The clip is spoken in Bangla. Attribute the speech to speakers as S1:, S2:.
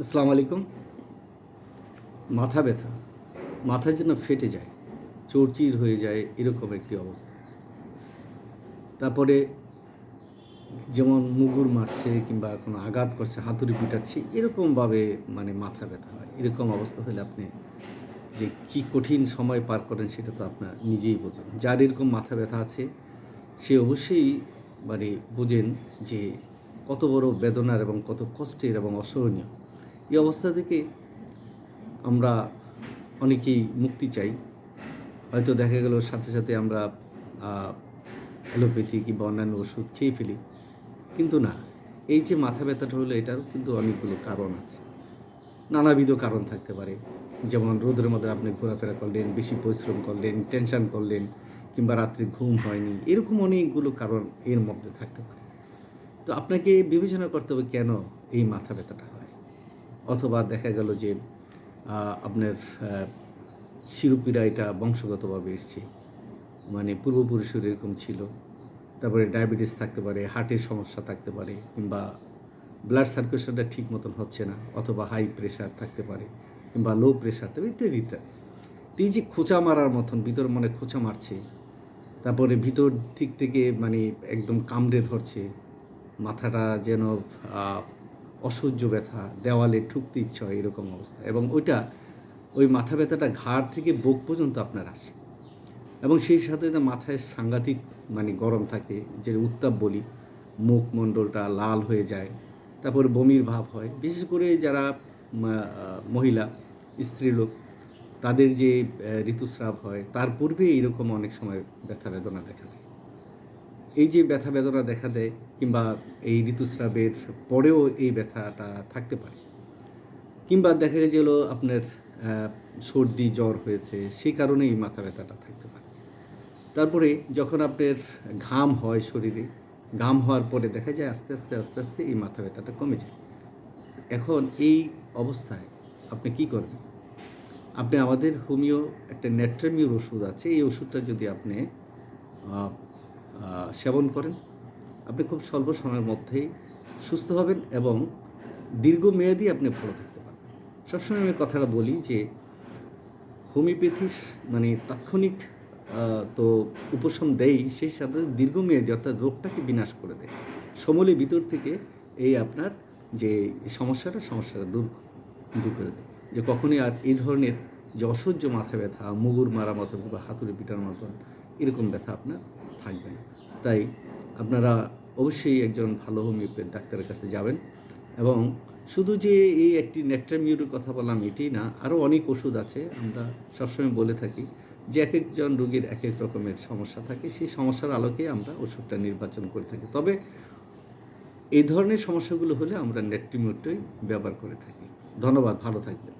S1: আসসালামু আলাইকুম। মাথা ব্যথা। মাথা যেন ফেটে যায় চৌচির হয়ে যায়, এরকম একটি অবস্থা। তারপরে যেমন মুগুর মারছে কিংবা কোনো আঘাত করছে, হাতুড়ি পিটাচ্ছে, এরকমভাবে মানে মাথা ব্যথা হয়। এরকম অবস্থা হলে আপনি যে কি কঠিন সময় পার করেন সেটা তো আপনার নিজেই বোঝেন। যার এরকম মাথা ব্যথা আছে, সে অবশ্যই মানে বোঝেন যে কত বড় বেদনার এবং কত কষ্টের এবং অসহনীয় এই অবস্থা থেকে আমরা অনেকেই মুক্তি চাই। হয়তো দেখা গেল সাথে সাথে আমরা অ্যালোপ্যাথি কিংবা অন্যান্য ওষুধ খেয়ে ফেলি। কিন্তু না, এই যে মাথা ব্যথাটা হলো এটারও কিন্তু অনেকগুলো কারণ আছে। নানাবিধ কারণ থাকতে পারে। যেমন রোদের মধ্যে আপনি ঘোরাফেরা করলেন, বেশি পরিশ্রম করলেন, টেনশান করলেন কিংবা রাত্রে ঘুম হয়নি, এরকম অনেকগুলো কারণ এর মধ্যে থাকতে পারে। তো আপনাকে বিবেচনা করতে হবে কেন এই মাথা ব্যথাটা হয়? অথবা দেখা গেল যে আপনার শিরুপিরা এটা বংশগতভাবে এসছে। মানে পূর্বপুরুষের এরকম ছিল। তারপরে ডায়াবেটিস থাকতে পারে, হার্টের সমস্যা থাকতে পারে, কিংবা ব্লাড সার্কুলেশনটা ঠিক মতন হচ্ছে না, অথবা হাই প্রেশার থাকতে পারে, কিংবা লো প্রেশার তবে ইত্যাদি ইত্যাদি। এই যে খোঁচা মারার মতন, ভিতর মনে খোঁচা মারছে, তারপরে ভিতর দিক থেকে মানে একদম কামড়ে ধরছে, মাথাটা যেন অসহ্য ব্যথা, দেওয়ালে ঠুকতে ইচ্ছা হয় এরকম অবস্থা। এবং ওইটা, ওই মাথা ব্যথাটা ঘাড় থেকে বুক পর্যন্ত আপনার আসে। এবং সেই সাথে মাথায় সাংঘাতিক মানে গরম থাকে যে উত্তাপ বলি। মুখমণ্ডলটা লাল হয়ে যায়, তারপর বমির ভাব হয়। বিশেষ করে যারা মহিলা, স্ত্রীলোক, তাদের যে ঋতুস্রাব হয়, তার পূর্বে এইরকম অনেক সময় ব্যথা বেদনা দেখা দেয়। এই যে ব্যথা বেদনা দেখা দেয় কিংবা এই ঋতুস্রাবের পরেও এই ব্যথাটা থাকতে পারে। কিংবা দেখা গেল আপনার সর্দি, জ্বর হয়েছে সেই কারণে এই মাথা ব্যথাটা থাকতে পারে। তারপরে যখন আপনার ঘাম হয় শরীরে, ঘাম হওয়ার পরে দেখা যায় আস্তে আস্তে আস্তে আস্তে এই মাথা ব্যথাটা কমে যায়। এখন এই অবস্থায় আপনি কি করবেন? আপনি আমাদের হোমিও একটা নেট্রামিউর ওষুধ আছে, এই ওষুধটা যদি আপনি সেবন করেন। আপনি খুব স্বল্প সময়ের মধ্যেই সুস্থ হবেন এবং দীর্ঘমেয়াদী আপনি ভালো থাকতে পারবেন। সবসময় আমি কথাটা বলি যে হোমিওপ্যাথি মানে তাৎক্ষণিক তো উপশম দেয়, সেই সাথে দীর্ঘমেয়াদী অর্থাৎ রোগটাকে বিনাশ করে দেয়। সমলের ভিতর থেকে এই আপনার যে সমস্যাটা সমস্যাটা দূর দূর করে দেয়। যে কখনই আর এই ধরনের যে অসহ্য মাথা ব্যথা, মুগুর মারা মতন বা হাতুড়ি পিটার মতন এরকম ব্যথা আপনার থাকবে না তাই আপনারা অবশ্যই একজন ভালো হোমিওপ্যাথ ডাক্তারের কাছে যাবেন এবং শুধু যে এই একটি নেট্রামিউরের কথা বললাম এটি না, আরও অনেক ওষুধ আছে, আমরা সবসময় বলে থাকি যে এক একজন রোগীর এক এক রকমের সমস্যা থাকে, সেই সমস্যার আলোকে আমরা ওষুধটা নির্বাচন করে থাকি। তবে এই ধরনের সমস্যাগুলো হলে আমরা নেট্রিমিউরটাই ব্যবহার করে থাকি। ধন্যবাদ, ভালো থাকবেন।